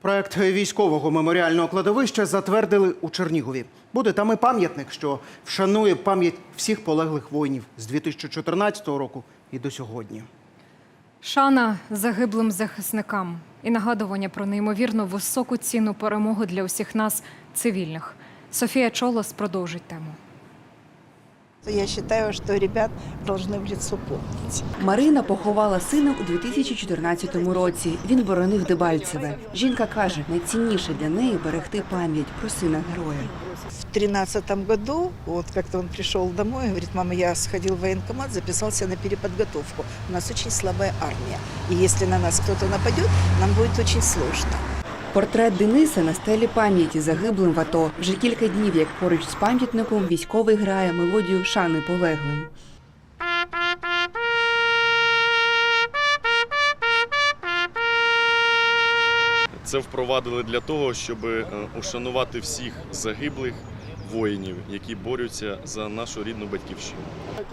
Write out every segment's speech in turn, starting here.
Проект військового меморіального кладовища затвердили у Чернігові. Буде там і пам'ятник, що вшанує пам'ять всіх полеглих воїнів з 2014 року і до сьогодні. Шана загиблим захисникам і нагадування про неймовірно високу ціну перемоги для усіх нас, цивільних. Софія Чолос продовжить тему. Я считаю, что ребят должны в лицо помнить. Марина поховала сина у 2014 році. Він боронив Дебальцеве. Жінка каже, найцінніше для неї берегти пам'ять про сина героя. В тринадцатом году, вот как-то он пришел домой и говорит, мама, я сходил в военкомат, записался на переподготовку. У нас очень слабая армия. И если на нас кто-то нападет, нам будет очень сложно. Портрет Дениса на стелі пам'яті загиблим в АТО. Вже кілька днів, як поруч з пам'ятником, військовий грає мелодію шани полеглим. Це впровадили для того, щоб е, ушанувати всіх загиблих воїнів, які борються за нашу рідну батьківщину.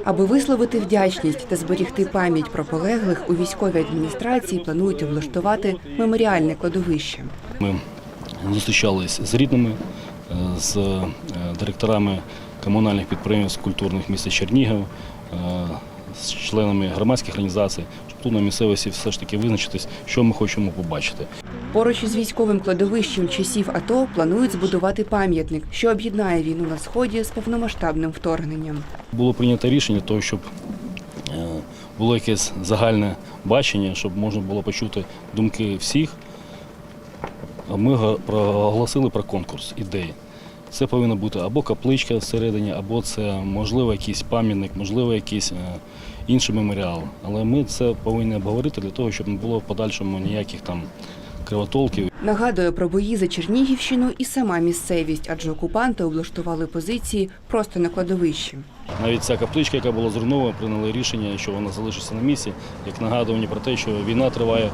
Аби висловити вдячність та зберігти пам'ять про полеглих, у військовій адміністрації планують облаштувати меморіальне кладовище. Ми зустрічались з рідними, е, з е, директорами комунальних підприємств культурних міста Чернігів, е, з членами громадських організацій, щоб тут на місцевості все ж таки визначитись, що ми хочемо побачити. Поруч із військовим кладовищем часів АТО планують збудувати пам'ятник, що об'єднає війну на сході з повномасштабним вторгненням. Було прийнято рішення того, щоб було якесь загальне бачення, щоб можна було почути думки всіх. Ми проголосили про конкурс ідей. Це повинна бути або капличка всередині, або це можливо якийсь пам'ятник, можливо, якийсь е, інший меморіал. Але ми це повинні обговорити для того, щоб не було в подальшому ніяких там кривотолків. Нагадує про бої за Чернігівщину і сама місцевість, адже окупанти облаштували позиції просто на кладовищі. Навіть ця капличка, яка була зруйнована, прийняли рішення, що вона залишиться на місці, як нагадування про те, що війна триває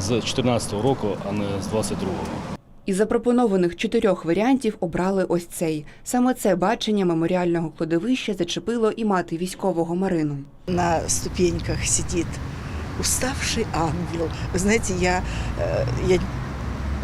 з 2014 року, а не з 22-го. Із запропонованих чотирьох варіантів обрали ось цей. Саме це бачення меморіального кладовища зачепило і мати військового Марину. На ступеньках сидить уставший ангел. Ви знаєте, я, э, я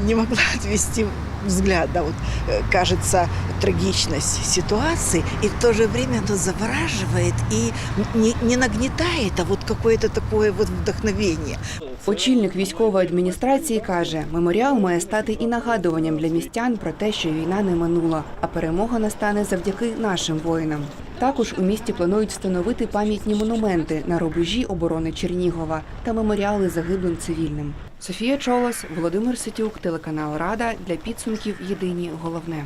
не могла отвести взгляда. Вот, э, кажется, трагичность ситуации, и в то же время оно завораживает и не, не нагнетает, а вот какое-то такое вот вдохновение. Очільник військової адміністрації каже, меморіал має стати і нагадуванням для містян про те, що війна не минула, а перемога настане завдяки нашим воїнам. Також у місті планують встановити пам'ятні монументи на рубежі оборони Чернігова та меморіали загиблим цивільним. Софія Чолос, Володимир Ситюк, телеканал Рада для підсумків Єдині головне.